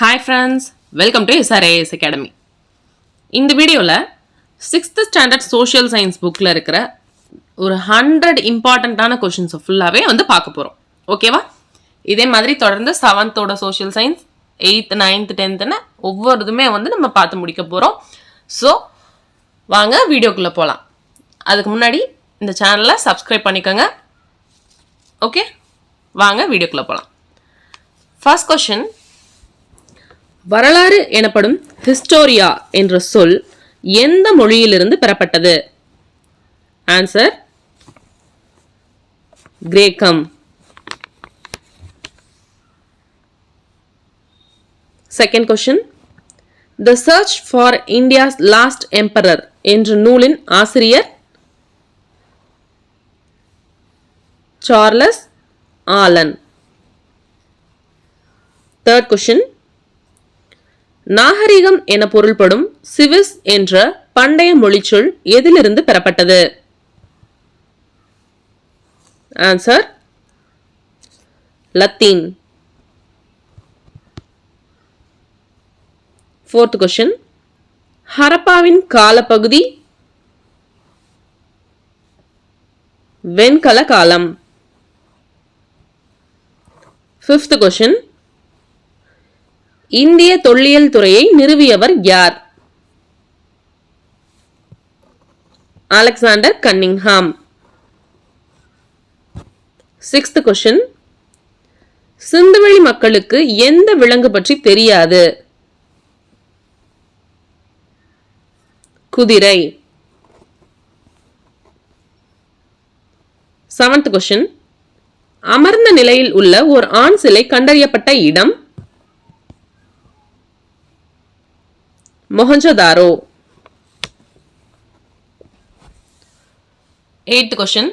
Hi friends welcome to SRAS academy இந்த வீடியோவில் sixth standard social science புக்கில் இருக்கிற ஒரு ஹண்ட்ரட் இம்பார்ட்டண்ட்டான கொஷின்ஸை ஃபுல்லாகவே வந்து பார்க்க போகிறோம் ஓகேவா இதே மாதிரி தொடர்ந்து செவன்த்தோட சோஷியல் சயின்ஸ் எயித்து நைன்த்து டென்த்துன்னு ஒவ்வொரு இதுமே வந்து நம்ம பார்த்து முடிக்க போகிறோம் ஸோ வாங்க வீடியோக்குள்ளே போகலாம் அதுக்கு முன்னாடி இந்த சேனலை சப்ஸ்கிரைப் பண்ணிக்கோங்க. ஓகே வாங்க வீடியோக்குள்ளே போகலாம் ஃபர்ஸ்ட் கொஷின் வரலாறு எனப்படும் ஹிஸ்டோரியா என்ற சொல் எந்த மொழியிலிருந்து பெறப்பட்டது? ஆன்சர் கிரேக்கம். Second question the search for India's last emperor என்ற நூலின் ஆசிரியர்? சார்லஸ் ஆலன் தேர்ட் கொஷின் நாகரிகம் என பொருள்படும் சிவிஸ் என்ற பண்டைய மொழிச்சொல் எதிலிருந்து பெறப்பட்டது? ஆன்சர் லத்தீன் ஃபோர்த் கொஷின் ஹரப்பாவின் காலப்பகுதி. வெண்கல காலம் ஃபிஃப்த் கொஷின் இந்திய தொல்லியல் துறையை நிறுவியவர் யார்? Alexander Cunningham. சிக்ஸ்த் கொஷின் சிந்துவெளி மக்களுக்கு எந்த விலங்கு பற்றி தெரியாது? குதிரை. செவன்த் கொஷின் அமர்ந்த நிலையில் உள்ள ஒரு ஆண் சிலை கண்டறியப்பட்ட இடம்? மொஹஞ்சதாரோ? எய்த் கொஷின்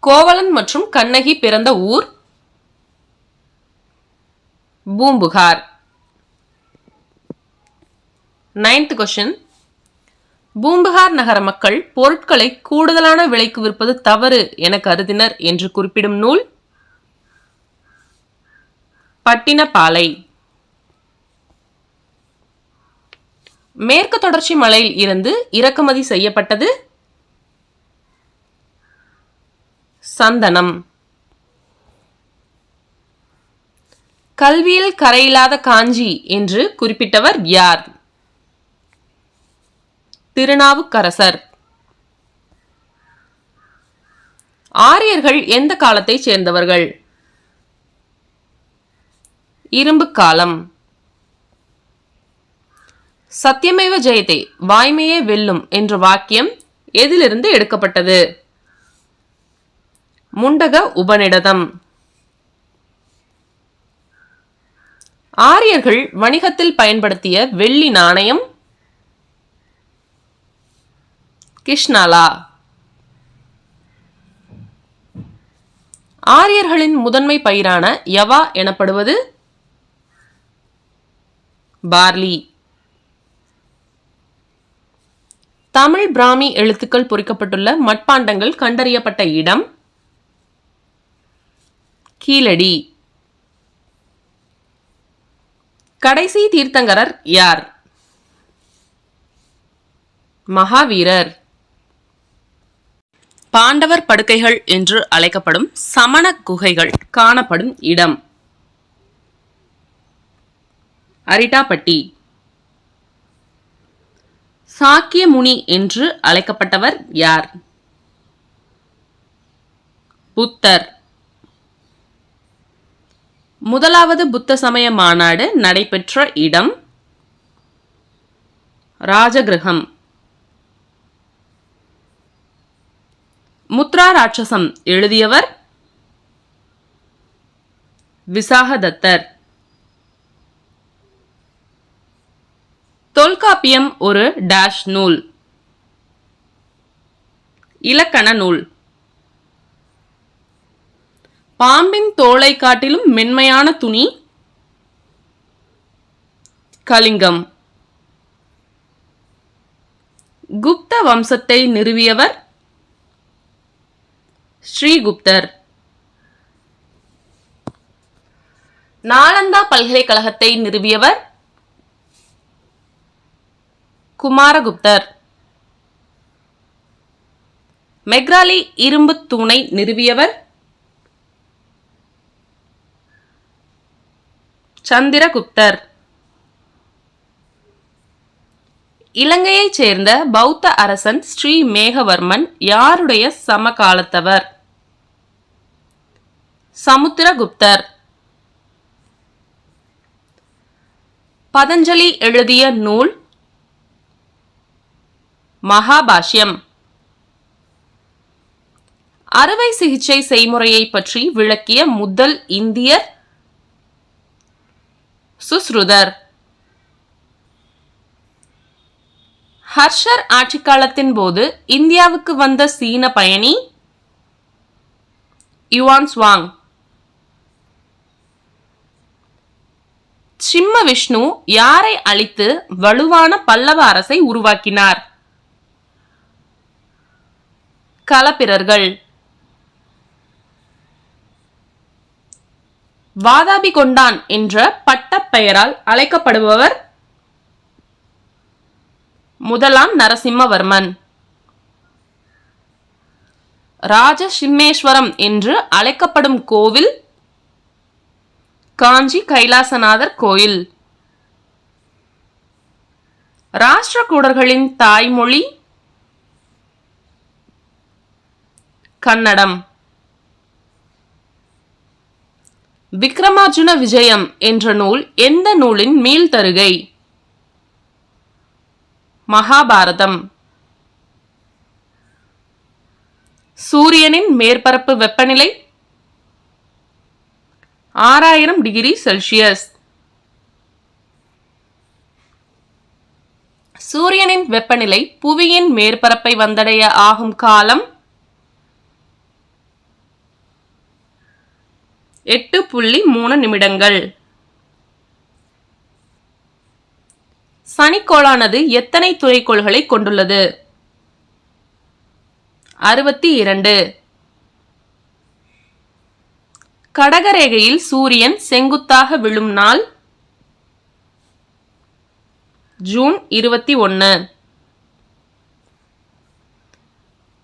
கோவலன் மற்றும் கண்ணகி பிறந்த ஊர்? பூம்புகார். நைன்த் கொஷின் பூம்புகார் நகர மக்கள் பொருட்களை கூடுதலான விலைக்கு விற்பது தவறு என கருதினர் என்று குறிப்பிடும் நூல்? பட்டினப்பாலை. மேற்கு தொடர்ச்சி மலையில் இருந்து இறக்குமதி செய்யப்பட்டது சந்தனம். கல்வியில் கரையில்லாத காஞ்சி என்று குறிப்பிட்டவர் யார்? திருநாவுக்கரசர். ஆரியர்கள் எந்த காலத்தைச் சேர்ந்தவர்கள்? இரும்பு காலம். சத்தியமேவ ஜெயதே வாய்மையே வெல்லும் என்ற வாக்கியம் எதிலிருந்து எடுக்கப்பட்டது? முண்டக உபநிடதம். ஆரியர்கள் வணிகத்தில் பயன்படுத்திய வெள்ளி நாணயம் கிஷ்னாலா ஆரியர்களின் முதன்மை பயிரான யவா எனப்படுவது பார்லி. தமிழ் பிராமி எழுத்துக்கள் பொறிக்கப்பட்டுள்ள மட்பாண்டங்கள் கண்டறியப்பட்ட இடம். கீழடி. கடைசி தீர்த்தங்கரர் யார்? மகாவீரர். பாண்டவர் படுக்கைகள் என்று அழைக்கப்படும் சமண குகைகள் காணப்படும் இடம். அரிட்டாப்பட்டி. சாக்கிய முனி என்று அழைக்கப்பட்டவர் யார்? புத்தர். முதலாவது புத்த சமய மாநாடு நடைபெற்ற இடம் ராஜகிரகம். முத்ரா ராட்சசம் எழுதியவர் விசாகதத்தர். தொல்காப்பியம் ஒரு டேஷ் நூல். இலக்கண நூல். பாம்பின் தோலை காட்டிலும் மென்மையான துணி. கலிங்கம். குப்த வம்சத்தை நிறுவியவர் ஸ்ரீகுப்தர். நாலந்தா பல்கலைக்கழகத்தை நிறுவியவர் குமாரகுப்தர். மெக்ராலி இரும்பு தூணை நிறுவியவர் சந்திரகுப்தர். இலங்கையைச் சேர்ந்த பௌத்த அரசன் ஸ்ரீ மேகவர்மன் யாருடைய சமகாலத்தவர்? சமுத்திரகுப்தர். பதஞ்சலி எழுதிய நூல் மகாபாஷ்யம். அறுவை சிகிச்சை செய்முறையை பற்றி விளக்கிய முதல் இந்தியர் சுஸ்ருதர். ஹர்ஷர் ஆட்சி காலத்தின் போது இந்தியாவுக்கு வந்த சீன பயணி யுவான் ஸ்வாங் சிம்ம விஷ்ணு யாரை அழித்து வலுவான பல்லவ அரசை உருவாக்கினார்? களப்பிரர்கள் வாதாபி கொண்டான் என்ற பட்டப்பெயரால் அழைக்கப்படுபவர் முதலாம் நரசிம்மவர்மன். ராஜசிம்மேஸ்வரம் என்று அழைக்கப்படும் கோவில் காஞ்சி கைலாசநாதர் கோயில். ராஷ்டிரகூடர்களின் தாய்மொழி கன்னடம். விக்ரமார்ஜுன விஜயம் என்ற நூல் எந்த நூலின் மீள்தருகை மகாபாரதம். சூரியனின் மேற்பரப்பு வெப்பநிலை? ஆறாயிரம் டிகிரி செல்சியஸ். சூரியனின் வெப்பநிலை புவியின் மேற்பரப்பை வந்தடைய ஆகும் காலம் எட்டு புள்ளி மூணு நிமிடங்கள். சனிக்கோளானது எத்தனை துறைக்கோள்களை கொண்டுள்ளது? அறுபத்தி இரண்டு. கடகரேகையில் சூரியன் செங்குத்தாக விழும் நாள் ஜூன் இருபத்தி ஒன்று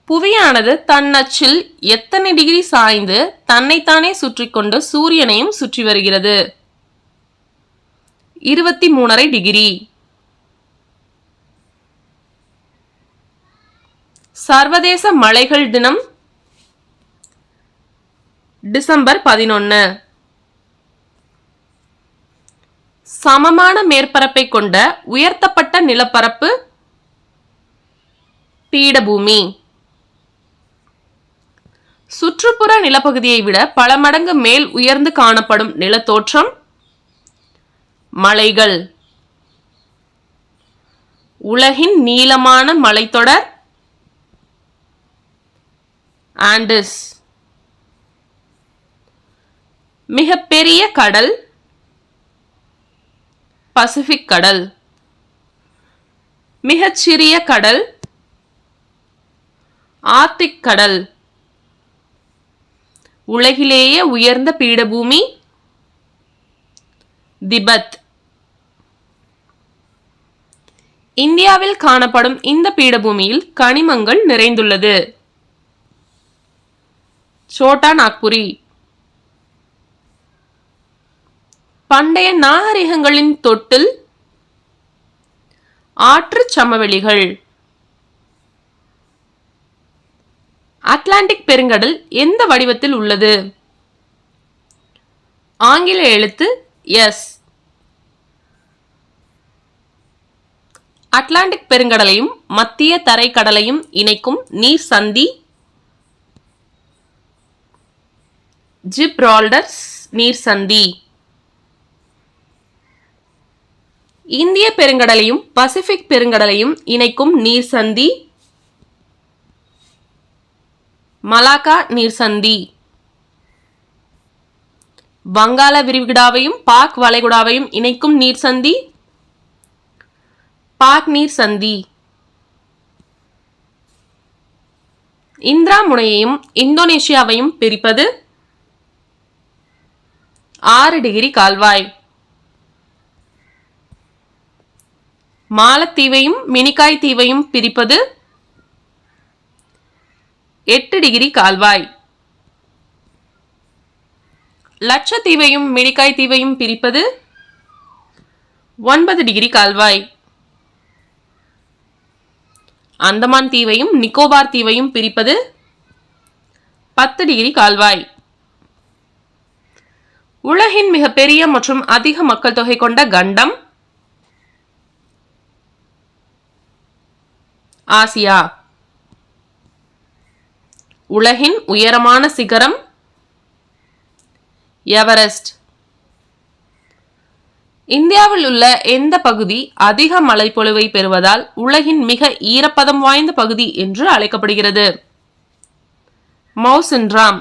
புவியானது தன் அச்சில் எத்தனை டிகிரி சாய்ந்து தன்னைத்தானே சுற்றி கொண்டு சூரியனையும் சுற்றி வருகிறது? இருபத்தி மூணரை டிகிரி. சர்வதேச மலைகள் தினம் டிசம்பர் பதினொன்று சமமான மேற்பரப்பை கொண்ட உயர்த்தப்பட்ட நிலப்பரப்பு பீடபூமி. சுற்றுப்புற நிலப்பகுதியை விட பல மடங்கு மேல் உயர்ந்து காணப்படும் நிலத்தோற்றம் மலைகள். உலகின் நீளமான மலைத்தொடர் ஆண்டஸ். மிகப்பெரிய கடல் பசிபிக் கடல். மிகச்சிறிய கடல் ஆர்டிக் கடல். உலகிலேயே உயர்ந்த பீடபூமி. திபெத். இந்தியாவில் காணப்படும் இந்த பீடபூமியில் கனிமங்கள் நிறைந்துள்ளது. சோட்டா நாக்புரி. பண்டைய நாகரிகங்களின் தொட்டில். ஆற்று சமவெளிகள். அட்லாண்டிக் பெருங்கடல் எந்த வடிவத்தில் உள்ளது? ஆங்கில எழுத்து எஸ் அட்லாண்டிக் பெருங்கடலையும் மத்திய தரைக்கடலையும் இணைக்கும் நீர் சந்தி ஜிப்ரால்டர்ஸ் நீர் சந்தி. இந்திய பெருங்கடலையும் பசிபிக் பெருங்கடலையும் இணைக்கும் நீர் சந்தி மலாக்கா நீர்சந்தி. வங்காள விரிகுடாவையும் பாக் வளைகுடாவையும் இணைக்கும் நீர்சந்தி. பாக் நீர் சந்தி இந்திரா முனையையும் இந்தோனேஷியாவையும் பிரிப்பது ஆறு டிகிரி கால்வாய். மாலத்தீவையும் மினிக்காய் தீவையும் பிரிப்பது எட்டு டிகிரி கால்வாய். லட்சத்தீவையும் மினிக்காய் தீவையும் பிரிப்பது ஒன்பது டிகிரி கால்வாய். அந்தமான் தீவையும் நிக்கோபார் தீவையும் பிரிப்பது பத்து டிகிரி கால்வாய். உலகின் மிகப்பெரிய மற்றும் அதிக மக்கள் தொகை கொண்ட கண்டம் ஆசியா. உலகின் உயரமான சிகரம் எவரெஸ்ட். இந்தியாவில் உள்ள எந்த பகுதி அதிக மழைப்பொழிவை பெறுவதால் உலகின் மிக ஈரப்பதம் வாய்ந்த பகுதி என்று அழைக்கப்படுகிறது? மௌசின்ராம்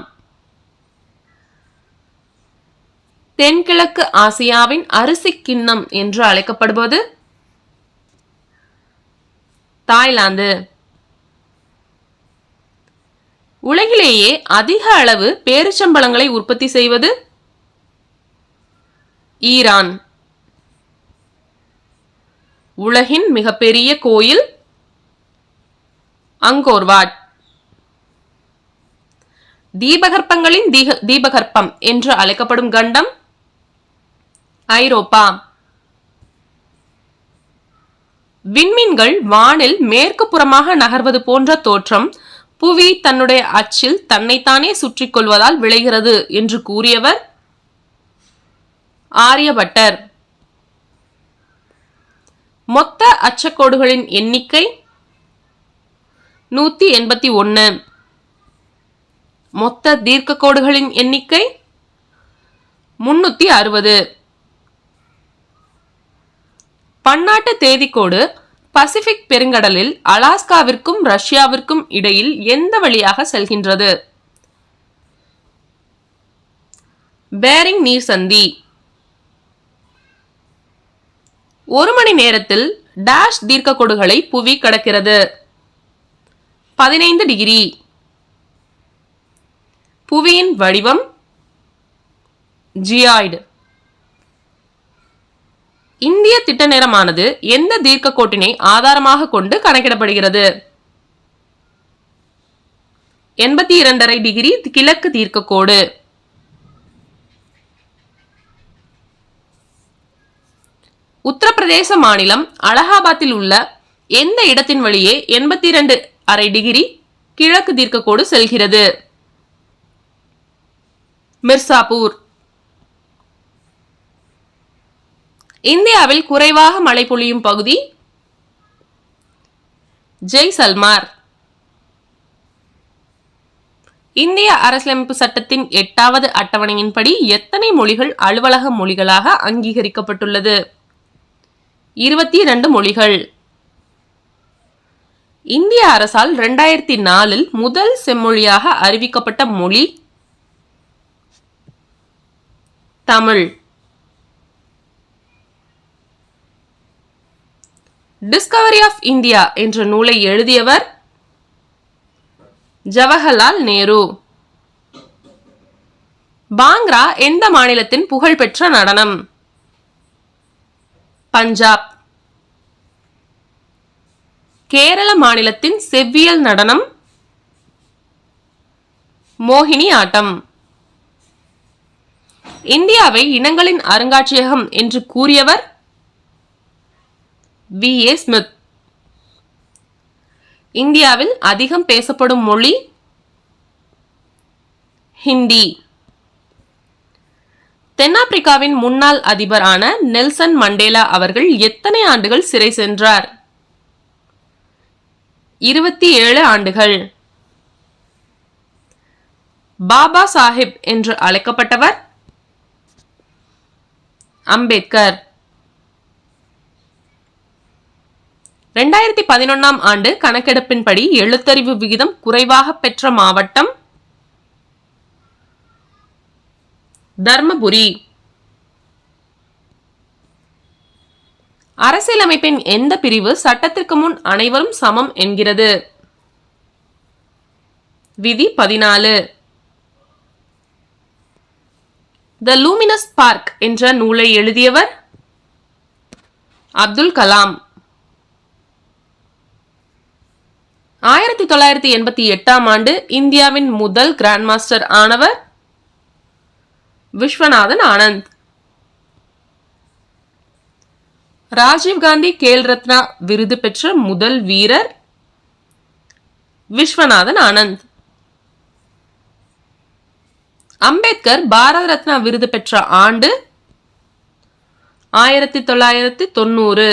தென்கிழக்கு ஆசியாவின் அரிசி கிண்ணம் என்று அழைக்கப்படுவது? தாய்லாந்து. உலகிலேயே அதிக அளவு பேரிச்சம்பழங்களை உற்பத்தி செய்வது? ஈரான். உலகின் மிகப்பெரிய கோயில்? அங்கோர்வாட். தீபகற்பங்களின் தீக- தீபகற்பம் என்று அழைக்கப்படும் கண்டம்? ஐரோப்பா. விண்மீன்கள் வானில் மேற்கு புறமாக நகர்வது போன்ற தோற்றம் புவி தன்னுடைய அச்சில் தன்னைத்தானே சுற்றிக் கொள்வதால் விளைகிறது என்று கூறியவர் ஆரியபட்டர். மொத்த அச்சக்கோடுகளின் எண்ணிக்கை நூத்தி எண்பத்தி ஒன்னு. மொத்த தீர்க்க கோடுகளின் எண்ணிக்கை முன்னூத்தி அறுபது. பன்னாட்டு தேதிக்கோடு பசிபிக் பெருங்கடலில் அலாஸ்காவிற்கும் ரஷ்யாவிற்கும் இடையில் எந்த வழியாக செல்கின்றது? பேரிங் நீர் சந்தி. ஒரு மணி நேரத்தில் டேஷ் தீர்க்க கோடுகளை புவி கடக்கிறது. பதினைந்து டிகிரி. புவியின் வடிவம் ஜியாய்டு. இந்திய திட்ட நேரமானது எந்த தீர்க்க கோட்டினை ஆதாரமாக கொண்டு கணக்கிடப்படுகிறது? எண்பத்தி இரண்டரை டிகிரி கிழக்கு தீர்க்க கோடு உத்தரப்பிரதேச மாநிலம் அலகாபாத்தில் உள்ள எந்த இடத்தின் வழியே எண்பத்தி இரண்டு அரை டிகிரி கிழக்கு தீர்க்கக்கோடு செல்கிறது? மிர்சாப்பூர் இந்தியாவில் குறைவாக மழை பொழியும் பகுதி ஜெய்சல்மார் இந்திய அரசியலமைப்பு சட்டத்தின் எட்டாவது அட்டவணையின்படி எத்தனை மொழிகள் அலுவலக மொழிகளாக அங்கீகரிக்கப்பட்டுள்ளது? இருபத்தி இரண்டு மொழிகள். இந்திய அரசால் இரண்டாயிரத்தி நாலில் முதல் செம்மொழியாக அறிவிக்கப்பட்ட மொழி தமிழ். டிஸ்கவரி ஆஃப் இந்தியா என்ற நூலை எழுதியவர் ஜவஹர்லால் நேரு. பாங்க்ரா எந்த மாநிலத்தின் புகழ்பெற்ற நடனம்? பஞ்சாப். கேரள மாநிலத்தின் செவ்வியல் நடனம் மோகினி ஆட்டம். இந்தியாவை இனங்களின் அருங்காட்சியகம் என்று கூறியவர் வி. ஏ. ஸ்மித். இந்தியாவில் அதிகம் பேசப்படும் மொழி ஹிந்தி. தென்னாப்பிரிக்காவின் முன்னாள் அதிபரான நெல்சன் மண்டேலா அவர்கள் எத்தனை ஆண்டுகள் சிறை சென்றார்? இருபத்தி ஏழு ஆண்டுகள். பாபா சாஹிப் என்று அழைக்கப்பட்டவர் அம்பேத்கர். ரெண்டாயிரத்தி பதினொன்னாம் ஆண்டு கணக்கெடுப்பின்படி எழுத்தறிவு விகிதம் குறைவாக பெற்ற மாவட்டம் தர்மபுரி. அரசியலமைப்பின் எந்த பிரிவு சட்டத்திற்கு முன் அனைவரும் சமம் என்கிறது? விதி பதினாலு. த லூமினஸ் பார்க் என்ற நூலை எழுதியவர் அப்துல் கலாம். ஆயிரத்தி தொள்ளாயிரத்தி எண்பத்தி எட்டாம் ஆண்டு இந்தியாவின் முதல் கிராண்ட் மாஸ்டர் ஆனவர் விஸ்வநாதன் ஆனந்த். ராஜீவ்காந்தி கேல் ரத்னா விருது பெற்ற முதல் வீரர் விஸ்வநாதன் ஆனந்த். அம்பேத்கர் பாரத ரத்னா விருது பெற்ற ஆண்டு ஆயிரத்தி தொள்ளாயிரத்தி தொண்ணூறு.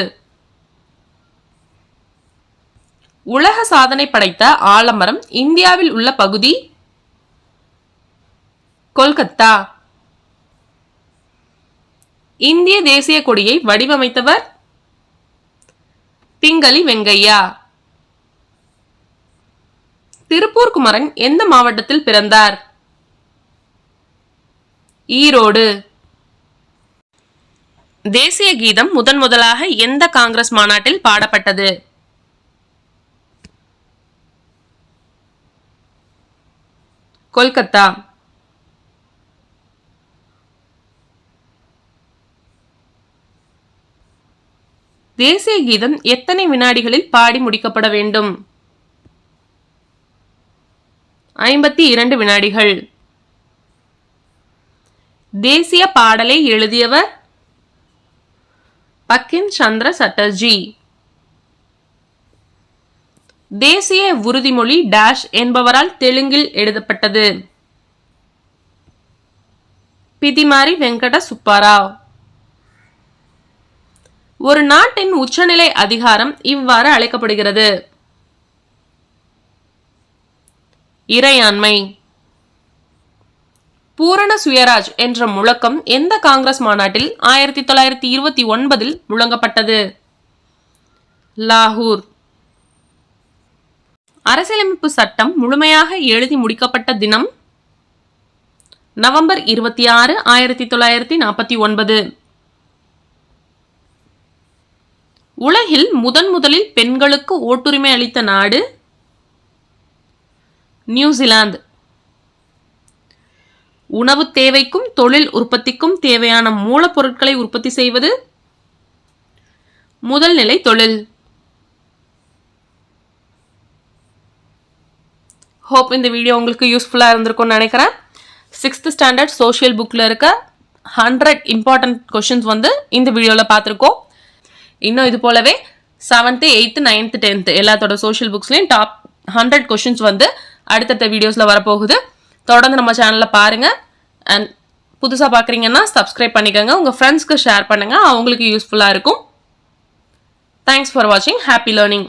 உலக சாதனை படைத்த ஆலமரம் இந்தியாவில் உள்ள பகுதி கொல்கத்தா. இந்திய தேசிய கொடியை வடிவமைத்தவர் பிங்களி வெங்கையா. திருப்பூர் குமரன் எந்த மாவட்டத்தில் பிறந்தார்? ஈரோடு. தேசிய கீதம் முதன் முதலாக எந்த காங்கிரஸ் மாநாட்டில் பாடப்பட்டது? கொல்கத்தா. தேசிய கீதம் எத்தனை வினாடிகளில் பாடி முடிக்கப்பட வேண்டும்? ஐம்பத்தி இரண்டு வினாடிகள். தேசிய பாடலை எழுதியவர் பக்கின் சந்திர சட்டர்ஜி தேசிய உறுதிமொழி டேஷ் என்பவரால் தெலுங்கில் எழுதப்பட்டது. பிதிமாரி வெங்கட சுப்பாராவ் ஒரு நாட்டின் உச்சநிலை அதிகாரம் இவ்வாறு அழைக்கப்படுகிறது. இறையாண்மை. பூரண சுயராஜ் என்ற முழக்கம் எந்த காங்கிரஸ் மாநாட்டில் ஆயிரத்தி தொள்ளாயிரத்தி இருபத்தி ஒன்பதில் முழங்கப்பட்டது. லாகூர். அரசியலமைப்பு சட்டம் முழுமையாக எழுதி முடிக்கப்பட்ட தினம் நவம்பர் இருபத்தி ஆறு ஆயிரத்தி தொள்ளாயிரத்தி நாற்பத்தி ஒன்பது. உலகில் முதன் முதலில் பெண்களுக்கு ஓட்டுரிமை அளித்த நாடு நியூசிலாந்து. உணவு தேவைக்கும் தொழில் உற்பத்திக்கும் தேவையான மூலப்பொருட்களை உற்பத்தி செய்வது முதல் நிலை தொழில். ஹோப் இந்த வீடியோ உங்களுக்கு யூஸ்ஃபுல்லாக இருந்திருக்கும்னு நினைக்கிறேன். சிக்ஸ்த் ஸ்டாண்டர்ட் சோஷியல் புக்கில் இருக்க ஹண்ட்ரட் இம்பார்ட்டண்ட் கொஷின்ஸ் வந்து இந்த வீடியோவில் பார்த்துருக்கோம். இன்னும் இது போலவே செவன்த்து எயித்து நைன்த்து டென்த்து எல்லாத்தோட சோஷியல் புக்ஸ்லேயும் டாப் ஹண்ட்ரட் கொஷின்ஸ் வந்து அடுத்தடுத்த வீடியோஸில் வரப்போகுது. தொடர்ந்து நம்ம சேனலில் பாருங்கள் அண்ட் புதுசாக பார்க்குறீங்கன்னா சப்ஸ்கிரைப் பண்ணிக்கோங்க. உங்கள் ஃப்ரெண்ட்ஸ்க்கு ஷேர் பண்ணுங்கள் அவங்களுக்கு யூஸ்ஃபுல்லாக இருக்கும். தேங்க்ஸ் ஃபார் வாட்சிங் ஹாப்பி லேர்னிங்